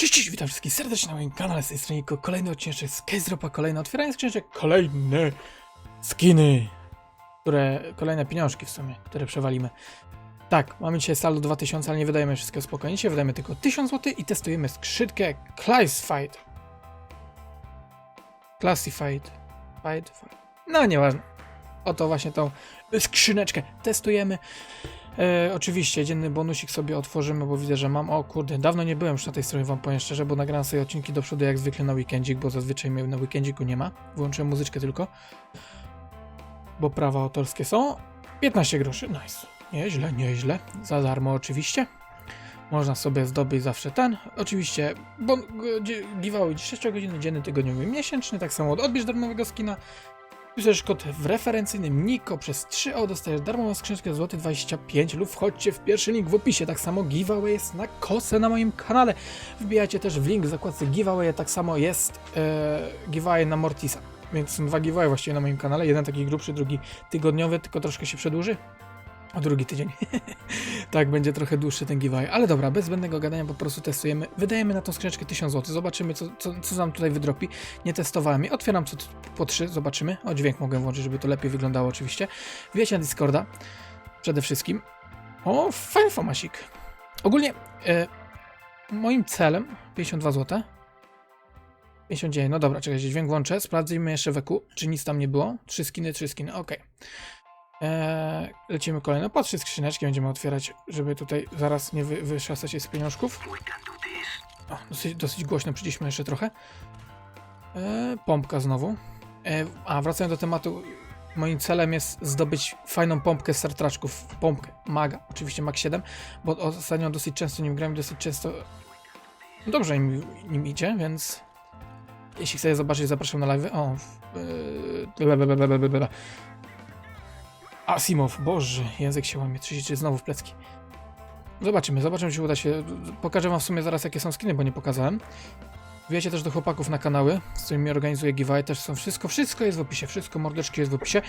Cześć, cześć, witam wszystkich serdecznie na moim kanale, z tej strony kolejny odcinek z Case Dropa, kolejne otwieranie skrzyneczek, kolejne skiny, które, kolejne pieniążki w sumie, które przewalimy. Tak, mamy dzisiaj saldo 2000, ale nie wydajemy wszystkiego spokojnie, wydajemy tylko 1000 zł i testujemy skrzydkę Classified. Classified. Fight. No, nieważne. Oto właśnie tą skrzyneczkę testujemy. E, oczywiście, dzienny bonusik sobie otworzymy, bo widzę, że mam. O kurde, dawno nie byłem już na tej stronie, wam powiem szczerze, bo nagrałem sobie odcinki do przodu jak zwykle na weekendzik, bo zazwyczaj mnie na weekendziku nie ma. Wyłączyłem muzyczkę tylko. Bo prawa autorskie są. 15 groszy, nice. Nieźle, nieźle. Za darmo oczywiście. Można sobie zdobyć zawsze ten. Oczywiście, bo giveaway 6 godziny dzienny, tygodniowy, miesięczny, tak samo odbierz darmowego skina. Piszesz kod w referencyjnym Niko przez 3 o dostajesz darmową skrzynkę złoty 25 lub wchodźcie w pierwszy link w opisie. Tak samo giveaway jest na kosę na moim kanale. Wbijajcie też w link w zakładce giveaway, tak samo jest e, giveaway na Mortisa. Więc są dwa giveaway właściwie na moim kanale. Jeden taki grubszy, drugi tygodniowy, tylko troszkę się przedłuży. A drugi tydzień. tak, będzie trochę dłuższy ten giveaway. Ale dobra, bez zbędnego gadania po prostu testujemy. Wydajemy na tą skrzyneczkę 1000 zł. Zobaczymy, co, co, co nam tutaj wydropi. Nie testowałem jej. Otwieram co po 3, zobaczymy. O, dźwięk mogę włączyć, żeby to lepiej wyglądało oczywiście. Wbijajcie na Discorda. Przede wszystkim. O, fajny fomasik. Ogólnie e, moim celem 52 zł. 59, no dobra, czekajcie, dźwięk włączę. Sprawdzimy jeszcze weku, czy nic tam nie było. Trzy skiny, trzy skiny, okej. Eee, lecimy kolejno. Po trzy skrzyneczki będziemy otwierać, żeby tutaj zaraz nie wy, wyszasać się z pieniążków. O, dosyć, dosyć głośno przyciśmy jeszcze trochę. Eee, pompka znowu. Eee, a, wracając do tematu. Moim celem jest zdobyć fajną pompkę z startraczków. Pompkę, maga. Oczywiście mag 7, bo ostatnio dosyć często nim gram dosyć często dobrze im, nim idzie, więc jeśli chcecie zobaczyć, zapraszam na live. O, yy, Asimov, boże, język się łamie, 33 znowu w plecki. Zobaczymy, zobaczymy, czy uda się. Pokażę wam w sumie zaraz, jakie są skiny, bo nie pokazałem. Wiecie też do chłopaków na kanały, z którymi organizuję giveaway, też są wszystko, wszystko jest w opisie, wszystko, mordeczki jest w opisie.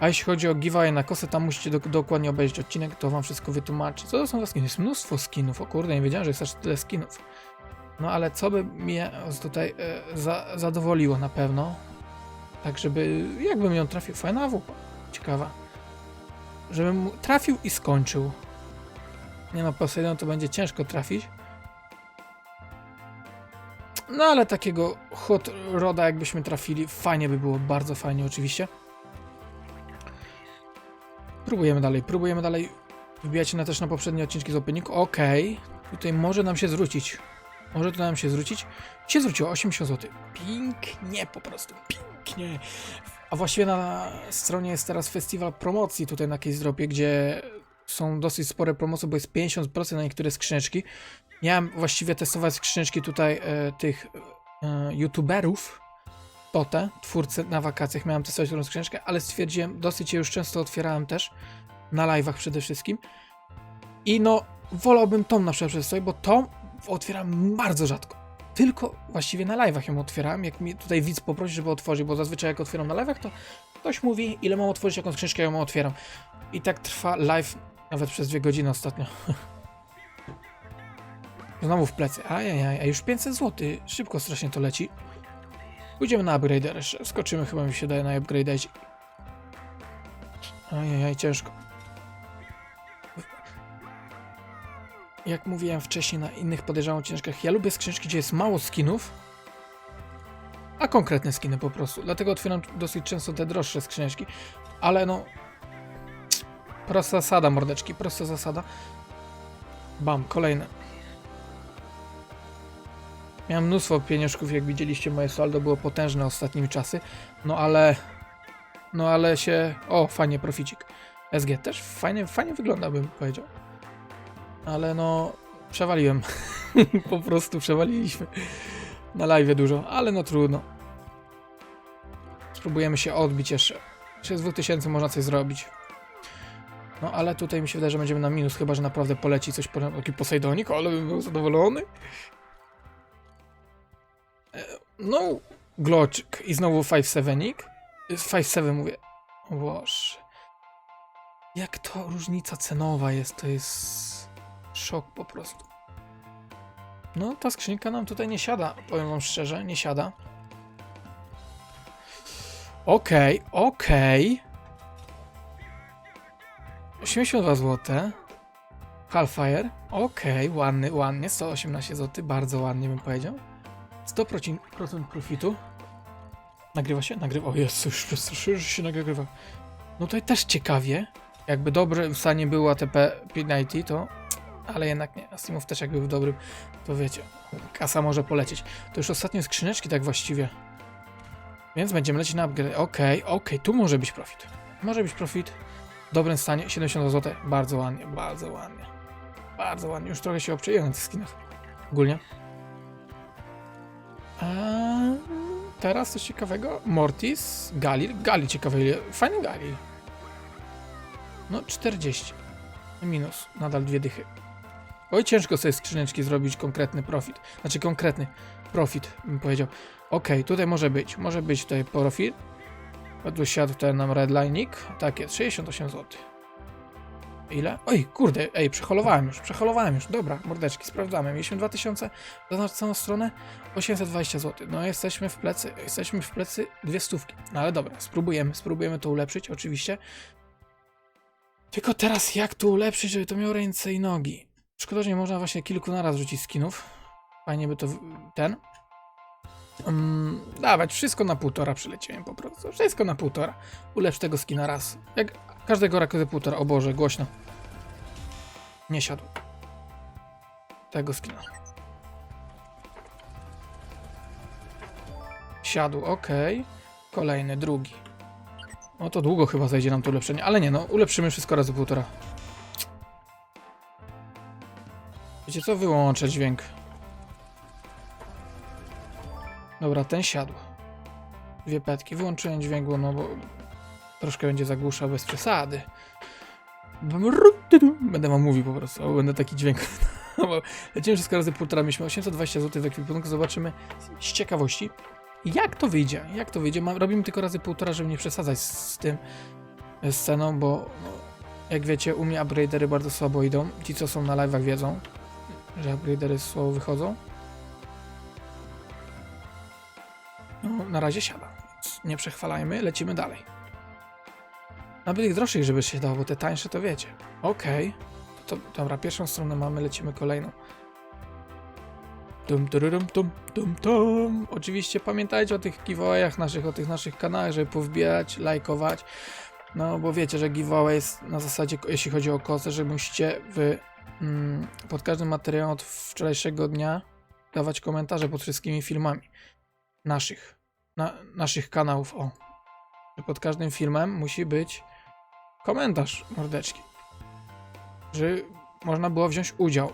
A jeśli chodzi o giveaway na kosę, tam musicie do, dokładnie obejrzeć odcinek, to wam wszystko wytłumaczę. Co to są za skiny? Jest mnóstwo skinów, o kurde, nie wiedziałem, że jest aż tyle skinów. No ale co by mnie tutaj e, za, zadowoliło na pewno, tak żeby, jakbym ją trafił, fajna wupa, ciekawa żebym trafił i skończył. Nie no, Poseidon to będzie ciężko trafić. No ale takiego hot roda jakbyśmy trafili, fajnie by było, bardzo fajnie oczywiście. Próbujemy dalej, próbujemy dalej. Wbijajcie na też na poprzednie odcinki z openingu. Okej, okay. tutaj może nam się zwrócić. Może to nam się zwrócić. Się zwróciło 80 zł. Pięknie po prostu, pięknie. A właściwie na stronie jest teraz festiwal promocji tutaj na Case Dropie, gdzie są dosyć spore promocje, bo jest 50% na niektóre skrzyneczki. Miałem właściwie testować skrzyneczki tutaj e, tych e, youtuberów, potę, twórcy na wakacjach miałem testować tą skrzyneczkę, ale stwierdziłem, dosyć je już często otwierałem też, na live'ach przede wszystkim. I no, wolałbym tą na przykład przetestować, bo tą otwieram bardzo rzadko tylko właściwie na live'ach ją otwierałem. Jak mi tutaj widz poprosi, żeby otworzyć, bo zazwyczaj jak otwieram na live'ach, to ktoś mówi, ile mam otworzyć, jaką skrzynkę ją otwieram. I tak trwa live nawet przez dwie godziny ostatnio. Znowu w plecy. Ajajaj, a już 500 zł. Szybko strasznie to leci. Pójdziemy na upgrader. Skoczymy chyba mi się daje na upgrade'zie. Ajajaj, ciężko. Jak mówiłem wcześniej na innych podejrzewam ciężkach, ja lubię skrzynki, gdzie jest mało skinów, a konkretne skiny po prostu. Dlatego otwieram dosyć często te droższe skrzyneczki, ale no... Prosta zasada, mordeczki, prosta zasada. Bam, kolejne. Miałem mnóstwo pieniążków, jak widzieliście, moje saldo było potężne ostatnimi czasy, no ale... No ale się... O, fajnie, proficik. SG też fajnie, fajnie wygląda, bym powiedział ale no przewaliłem. po prostu przewaliliśmy na live dużo, ale no trudno. Spróbujemy się odbić jeszcze. Jeszcze z 2000 można coś zrobić. No ale tutaj mi się wydaje, że będziemy na minus, chyba że naprawdę poleci coś po taki Posejdonik, ale bym był zadowolony. E, no, Gloczek i znowu 5-7-nik. 5-7 mówię. O Boże. Jak to różnica cenowa jest, to jest Szok po prostu. No, ta skrzynka nam tutaj nie siada, powiem wam szczerze, nie siada. Okej, okej. 82 zł. Hellfire. Okej, ładny, ładnie. 118 zł, bardzo ładnie bym powiedział. 100% procent profitu. Nagrywa się? Nagrywa. O Jezu, już przestraszyłem, że się nagrywa. No tutaj też ciekawie. Jakby dobre w stanie było ATP 90, to... Ale jednak nie. Asimov też jakby w dobrym, to wiecie. Kasa może polecieć. To już ostatnie skrzyneczki tak właściwie. Więc będziemy lecieć na upgrade. Okej, okej, tu może być profit. Może być profit. W dobrym stanie, 70 zł. Bardzo ładnie, bardzo ładnie. Bardzo ładnie. Już trochę się obczaiłem na tych skinach. Ogólnie. Eee, teraz coś ciekawego. Mortis, Galil. Galil ciekawy. ile- Fajny Galil. No, 40. Minus. Nadal dwie dychy. Oj, ciężko sobie skrzyneczki zrobić konkretny profit. Znaczy konkretny profit, bym powiedział. Okej, tutaj może być. Może być tutaj profit. Tu siadł tutaj nam redlining. Tak jest, 68 zł. Ile? Oj, kurde, ej, przeholowałem już, przeholowałem już. Dobra, mordeczki, sprawdzamy. Mieliśmy 2000, zaznacz całą stronę, 820 zł. No, jesteśmy w plecy, jesteśmy w plecy dwie stówki. No ale dobra, spróbujemy, spróbujemy to ulepszyć, oczywiście. Tylko teraz jak to ulepszyć, żeby to miało ręce i nogi? Szkoda, że nie można właśnie kilku naraz rzucić skinów. Fajnie by to ten. Um, dawać wszystko na półtora przyleciałem po prostu. Wszystko na półtora. Ulepsz tego skina raz. Jak każdego rakiety półtora. O Boże, głośno. Nie siadł. Tego skina. Siadł, ok. Kolejny, drugi. No to długo chyba zajdzie nam to ulepszenie, ale nie no, ulepszymy wszystko razy półtora. Wiecie co? Wyłączę dźwięk. Dobra, ten siadł. Dwie petki. Wyłączyłem dźwięk, no bo troszkę będzie zagłuszał bez przesady. Będę wam mówił po prostu, będę taki dźwięk. No Lecimy wszystko razy półtora, mieliśmy 820 zł w ekwipunku, zobaczymy z ciekawości, jak to wyjdzie, jak to wyjdzie. Robimy tylko razy półtora, żeby nie przesadzać z, z tym e, sceną, bo no, jak wiecie, u mnie upgradery bardzo słabo idą. Ci, co są na live'ach wiedzą, że upgradery słabo wychodzą. No, na razie siada. Więc nie przechwalajmy, lecimy dalej. Nawet tych droższych, żeby się dało, bo te tańsze to wiecie. Okej. To, dobra, pierwszą stronę mamy, lecimy kolejną. Tum, tururum, tum, tum, tum. Oczywiście pamiętajcie o tych giveawayach naszych, o tych naszych kanałach, żeby powbijać, lajkować. No, bo wiecie, że giveaway jest na zasadzie, jeśli chodzi o kosę, że musicie wy mm, pod każdym materiałem od wczorajszego dnia dawać komentarze pod wszystkimi filmami naszych, na, naszych kanałów. O, że pod każdym filmem musi być komentarz mordeczki, że można było wziąć udział.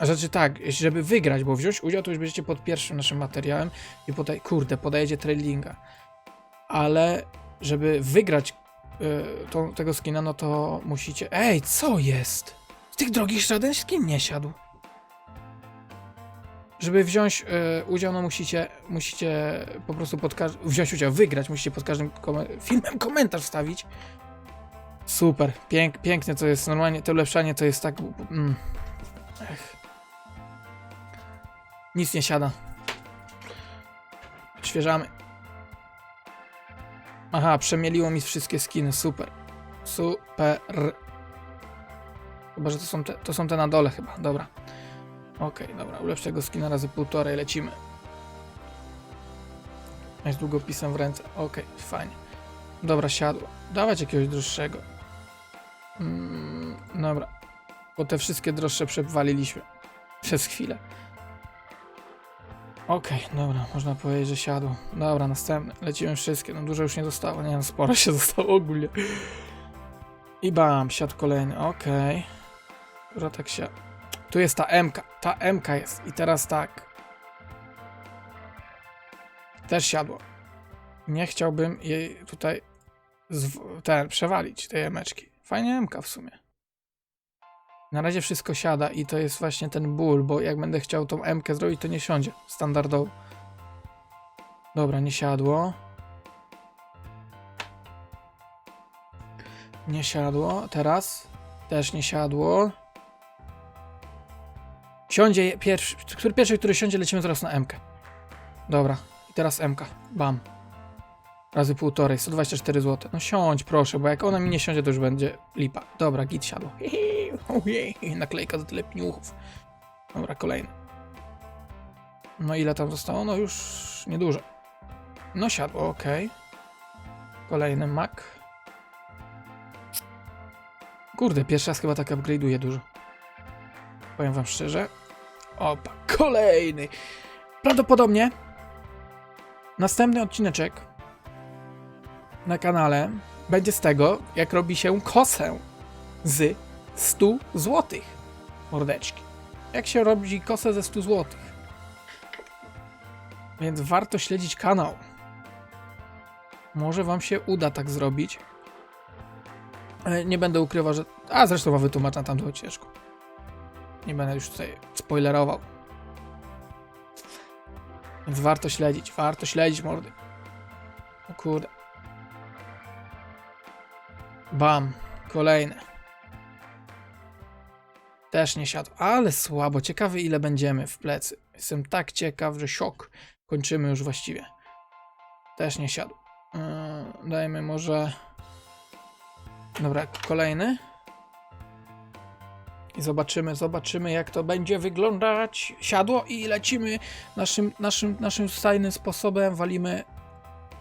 Znaczy tak, żeby wygrać, bo wziąć udział, to już będziecie pod pierwszym naszym materiałem i podaj, kurde, podajecie trailinga. Ale żeby wygrać y, tą, tego skina, no to musicie... Ej, co jest? Z tych drogich żaden skin nie siadł. Żeby wziąć y, udział, no musicie, musicie po prostu pod wziąć udział, wygrać, musicie pod każdym komen- filmem komentarz wstawić. Super, pięk, piękne to jest, normalnie to ulepszanie to jest tak... Mm. Nic nie siada. Odświeżamy. Aha, przemieliło mi wszystkie skiny, super. Super. Chyba, że to są te, to są te na dole chyba, dobra. Okej, dobra, ulepsz tego skina razy półtorej, lecimy. Z długopisem w ręce, okej, fajnie. Dobra, siadło. Dawać jakiegoś droższego. Mm, dobra. Bo te wszystkie droższe przewaliliśmy. Przez chwilę. Okej, dobra, można powiedzieć, że siadło. Dobra, następne. Lecimy wszystkie. No dużo już nie zostało. Nie no, sporo się zostało ogólnie. I bam, siadł kolejny. Okej. Dobra, tak się... Tu jest ta MK. Ta MK jest. I teraz tak. Też siadło. Nie chciałbym jej tutaj ten, przewalić, tej emeczki. Fajnie MK w sumie. Na razie wszystko siada i to jest właśnie ten ból, bo jak będę chciał tą M zrobić, to nie siądzie standardowo. Dobra, nie siadło. Nie siadło. Teraz też nie siadło. Siądzie pierwszy, który, pierwszy, który siądzie, lecimy zaraz na M-kę. Dobra, i teraz M-ka. Bam. Razy półtorej, 124 zł. No siądź proszę, bo jak ona mi nie siądzie, to już będzie lipa. Dobra, git siadło. Ojej, Naklejka za tyle pniuchów. Dobra, kolejny. No ile tam zostało? No już niedużo. No siadło, ok. Kolejny Mac. Kurde, pierwszy raz chyba tak upgrade'uję dużo. Powiem wam szczerze. Opa, kolejny. Prawdopodobnie następny odcineczek na kanale będzie z tego, jak robi się kosę z 100 złotych. Mordeczki. Jak się robi kosę ze 100 złotych. Więc warto śledzić kanał. Może wam się uda tak zrobić. Ale nie będę ukrywał, że... A zresztą wam wytłumaczę na tamtym odcineczku. Nie będę już tutaj spoilerował. Więc warto śledzić, warto śledzić mordy. O kurde. Bam. Kolejne. Też nie siadł, ale słabo. Ciekawy ile będziemy w plecy. Jestem tak ciekaw, że siok. Kończymy już właściwie. Też nie siadł. Yy, dajmy może... Dobra, kolejny. I zobaczymy, zobaczymy jak to będzie wyglądać. Siadło i lecimy naszym, naszym, naszym stajnym sposobem. Walimy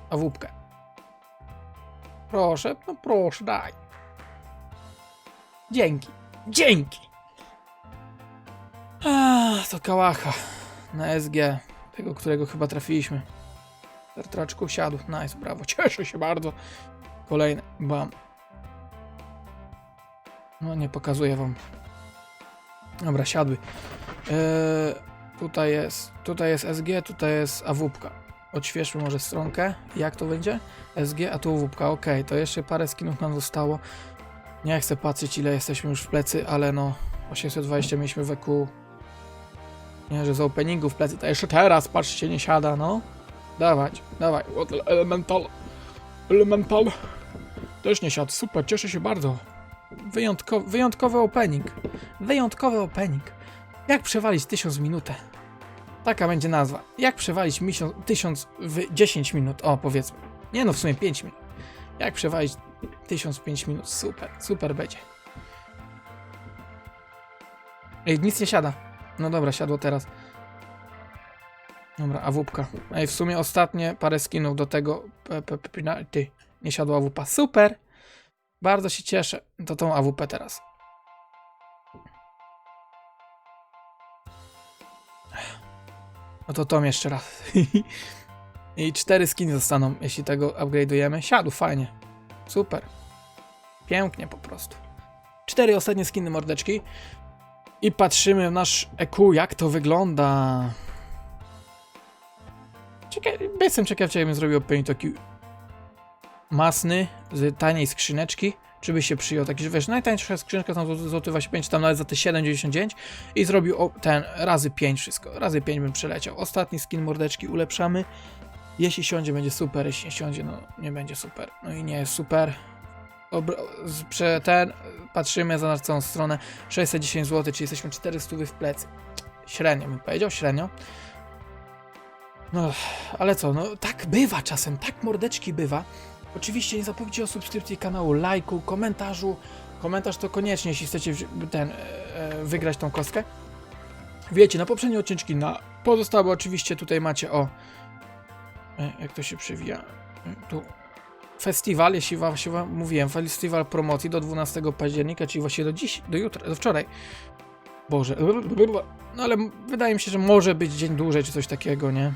awupkę. Proszę, no proszę, daj. Dzięki. Dzięki. Ah, to kałacha na SG. Tego, którego chyba trafiliśmy. Tartraczku siadł. Nice, brawo. Cieszę się bardzo. Kolejny. Bam. No nie pokazuję wam. Dobra, siadły. Eee, tutaj jest, tutaj jest SG, tutaj jest awupka. Odświeżmy może stronkę. Jak to będzie? SG, a tu awupka. Ok, to jeszcze parę skinów nam zostało. Nie chcę patrzeć ile jesteśmy już w plecy, ale no 820 mieliśmy w EQ. Nie, że z openingu w plecy, to jeszcze teraz, patrzcie, nie siada, no. Dawać, dawaj, elemental. Elemental. Też nie siadł, super, cieszę się bardzo. Wyjątko, wyjątkowy opening. Wyjątkowy opening. Jak przewalić 1000 w minutę? Taka będzie nazwa. Jak przewalić 1000 w 10 minut? O, powiedzmy. Nie no, w sumie 5 minut. Jak przewalić 1000 w 5 minut? Super, super będzie. Ej, nic nie siada. No dobra, siadło teraz. Dobra, awupka. Ej, w sumie ostatnie parę skinów do tego. Ty, nie siadła awupa. Super! Bardzo się cieszę. To tą AWP teraz. No to tą jeszcze raz. I cztery skiny zostaną, jeśli tego upgrade'ujemy. Siadł, fajnie. Super. Pięknie po prostu. Cztery ostatnie skiny mordeczki. I patrzymy w nasz EQ, jak to wygląda. Ciekaw, jestem ciekaw, ja bym zrobił opening taki masny z taniej skrzyneczki, czy by się przyjął taki, że wiesz, najtańsza skrzynka tam złoty 25, tam nawet za te 7,99 i zrobił ten razy 5 wszystko, razy 5 bym przeleciał. Ostatni skin mordeczki ulepszamy. Jeśli siądzie, będzie super, jeśli nie siądzie, no nie będzie super. No i nie jest super. Obr ten, patrzymy za całą stronę, 610 zł, czyli jesteśmy 400 w plecy. Średnio bym powiedział, średnio. No, ale co, no tak bywa czasem, tak mordeczki bywa. Oczywiście nie zapomnijcie o subskrypcji kanału, lajku, komentarzu. Komentarz to koniecznie, jeśli chcecie ten, e, e, wygrać tą kostkę. Wiecie, na poprzednie odcinki, na pozostałe oczywiście tutaj macie o... E, jak to się przewija? Tu. Festiwal, jeśli wam, się wam mówiłem, festiwal promocji do 12 października, czyli właśnie do dziś, do jutra, do wczoraj. Boże, no ale wydaje mi się, że może być dzień dłużej, czy coś takiego, nie?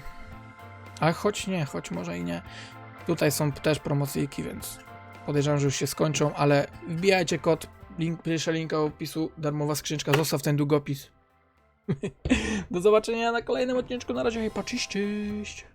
A choć nie, choć może i nie. Tutaj są też promocyjki, więc podejrzewam, że już się skończą, ale wbijajcie kod, link, pierwsza linka opisu, darmowa skrzyneczka, zostaw ten długopis. Do zobaczenia na kolejnym odcinku, na razie, hej, pa, cześć, cześć.